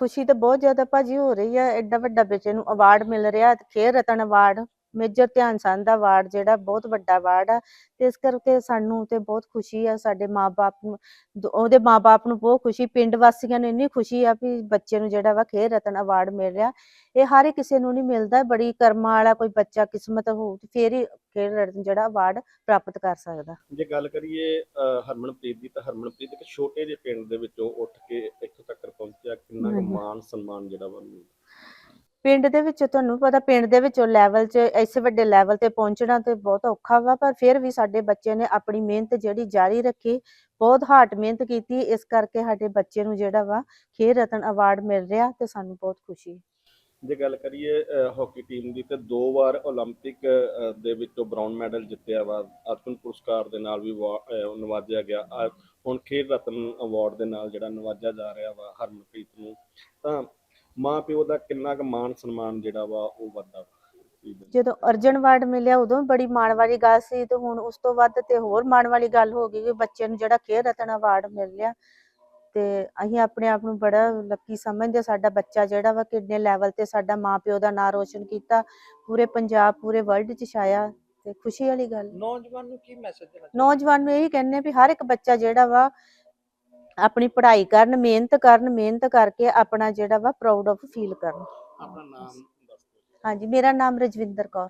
ਖੁਸ਼ੀ ਤਾਂ ਬਹੁਤ ਜ਼ਿਆਦਾ ਭਾਜੀ ਹੋ ਰਹੀ ਆ ਐਡਾ ਵੱਡਾ ਬੱਚੇ ਨੂੰ ਅਵਾਰਡ ਮਿਲ ਰਿਹਾ ਤੇ ਰਤਨ ਅਵਾਰਡ ਮੇਜਰ ਧਿਆਨ ਚੰਦ ਦਾ ਅਵਾਰਡ ਜਿਹੜਾ ਬਹੁਤ ਵੱਡਾ ਅਵਾਰਡ ਆ ਤੇ ਇਸ ਕਰਕੇ ਸਾਨੂੰ ਤੇ ਬਹੁਤ ਖੁਸ਼ੀ ਆ ਸਾਡੇ ਮਾਪੇ ਨੂੰ ਦ- ਉਹਦੇ ਮਾਪੇ ਨੂੰ ਬਹੁਤ ਖੁਸ਼ੀ ਪਿੰਡ ਵਾਸੀਆਂ ਨੂੰ ਇੰਨੀ ਖੁਸ਼ੀ ਆ ਵੀ ਬੱਚੇ ਨੂੰ ਜਿਹੜਾ ਵਾ ਖੇਡ ਰਤਨ ਅਵਾਰਡ ਮਿਲ ਰਿਹਾ ਇਹ ਹਰ ਕਿਸੇ ਨੂੰ ਨਹੀਂ ਮਿਲਦਾ ਬੜੀ ਕਰਮਾਂ ਵਾਲਾ ਕੋਈ ਬੱਚਾ ਕਿਸਮਤ ਹੋ ਤੇ ਫੇਰ ਹੀ ਖੇਡ ਰਤਨ ਜਿਹੜਾ ਅਵਾਰਡ ਪ੍ਰਾਪਤ ਕਰ ਸਕਦਾ। ਜੇ ਗੱਲ ਕਰੀਏ ਅਹ, ਹਰਮਨਪ੍ਰੀਤ ਦੀ ਤਾਂ ਹਰਮਨਪ੍ਰੀਤ ਇੱਕ ਛੋਟੇ ਜਿਹੇ ਪਿੰਡ ਦੇ ਵਿੱਚੋਂ ਉੱਠ ਕੇ ਕੁ ਹਾਂਜੀ। ਮਾਣ ਸਨਮਾਨ ਜਿਹੜਾ ਵਾ ਉਹਨੂੰ ਪਿੰਡ ਦੇ ਵਿੱਚ ਤੁਹਾਨੂੰ ਪਤਾ ਪਿੰਡ ਦੇ ਵਿੱਚੋਂ ਲੈਵਲ 'ਚ ਐਸੇ ਵੱਡੇ ਲੈਵਲ ਤੇ ਪਹੁੰਚਣਾ ਤੇ ਬਹੁਤ ਔਖਾ ਵਾ ਪਰ ਫਿਰ ਵੀ ਸਾਡੇ ਬੱਚੇ ਨੇ ਆਪਣੀ ਮਿਹਨਤ ਜਿਹੜੀ ਜਾਰੀ ਰੱਖੀ ਬਹੁਤ ਹਾਰਡ ਮਿਹਨਤ ਕੀਤੀ। ਇਸ ਕਰਕੇ ਸਾਡੇ ਬੱਚੇ ਨੂੰ ਜਿਹੜਾ ਵਾ ਖੇਡ ਰਤਨ ਅਵਾਰਡ ਮਿਲ ਰਿਹਾ ਤੇ ਸਾਨੂੰ ਬਹੁਤ ਖੁਸ਼ੀ। ਜੇ ਗੱਲ ਕਰੀਏ ਅਹ, ਹਾਕੀ ਟੀਮ ਦੀ ਤੇ ਦੋ ਵਾਰ 올림픽 ਅਹ, ਦੇ ਵਿੱਚੋਂ ਬ੍ਰਾਊਨ ਮੈਡਲ ਜਿੱਤਿਆ ਵਾ ਅਰਜੁਨ ਪੁਰਸਕਾਰ ਦੇ ਨਾਲ ਵੀ ਵਾ- ਅਹ, ਨਵਾਜਿਆ ਗਿਆ ਅਹ, ਹੁਣ ਖੇਡ ਰਤਨ ਅਵਾਰਡ ਦੇ ਨਾਲ ਜਿਹੜਾ ਨਵਾਜਿਆ ਜਾ ਰਿਹਾ ਵਾ ਹਰਮਨਪ੍ਰੀਤ ਨੂੰ ਤਾਂ ਮਾਂ ਪਿਓ ਦਾ ਕਿੰਨਾ ਕੁ ਮਾਣ ਸਨਮਾਨ ਜਿਹੜਾ ਵਾ ਉਹ ਵੱਧਦਾ ਵਾ ਜਦੋਂ ਅਰਜਨ ਅਵਾਰਡ ਮਿਲਿਆ ਉਦੋਂ ਵੀ ਬੜੀ ਮਾਣ ਵਾਲੀ ਗੱਲ ਸੀ ਤੇ ਹੁਣ ਉਸ ਤੋਂ ਵੱਧ ਤੇ ਹੋਰ ਮਾਣ ਵਾਲੀ ਗੱਲ ਹੋ ਗਈ ਕਿ ਬੱਚੇ ਨੂੰ ਜਿਹੜਾ ਖੇਡ ਰਤਨ ਅਵਾਰਡ ਮਿਲ ਰਿਹਾ ਤੇ ਅਸੀਂ ਆਪਣੇ ਆਪ ਨੂੰ ਬੜਾ ਲੱਕੀ ਸਮਝਦੇ ਸਾਡਾ ਬੱਚਾ ਜਿਹੜਾ ਵਾ ਕਿੰਨੇ ਲੈਵਲ ਤੇ ਸਾਡਾ ਮਾਂ ਪਿਓ ਦਾ ਨਾਂ ਰੋਸ਼ਨ ਕੀਤਾ ਪੂਰੇ ਪੰਜਾਬ ਪੂਰੇ ਵਰਲਡ 'ਚ ਛਾਇਆ ਤੇ ਖੁਸ਼ੀ ਵਾਲੀ ਗੱਲ। ਹੈ। ਨੌਜਵਾਨ ਨੂੰ ਕੀ ਮੈਸੇਜ ਦੇਣਾ ਨੌਜਵਾਨ ਨੂੰ ਇਹੀ ਕਹਿੰਨੇ ਵੀ ਹਰ ਇੱਕ ਬੱਚਾ ਜਿਹੜਾ ਵਾ ਆਪਣੀ ਪੜ੍ਹਾਈ ਕਰਨ ਮਿਹਨਤ ਕਰਨ ਮਿਹਨਤ ਕਰਕੇ ਆਪਣਾ ਜਿਹੜਾ ਵਾ ਪ੍ਰਾਊਡ ਆਫ ਫੀਲ ਕਰਨ। ਆਪਣਾ ਨਾਮ ਦੱਸ ਦਿਓ। ਹਾਂਜੀ ਮੇਰਾ ਨਾਮ ਰਜਵਿੰਦਰ ਕੌਰ।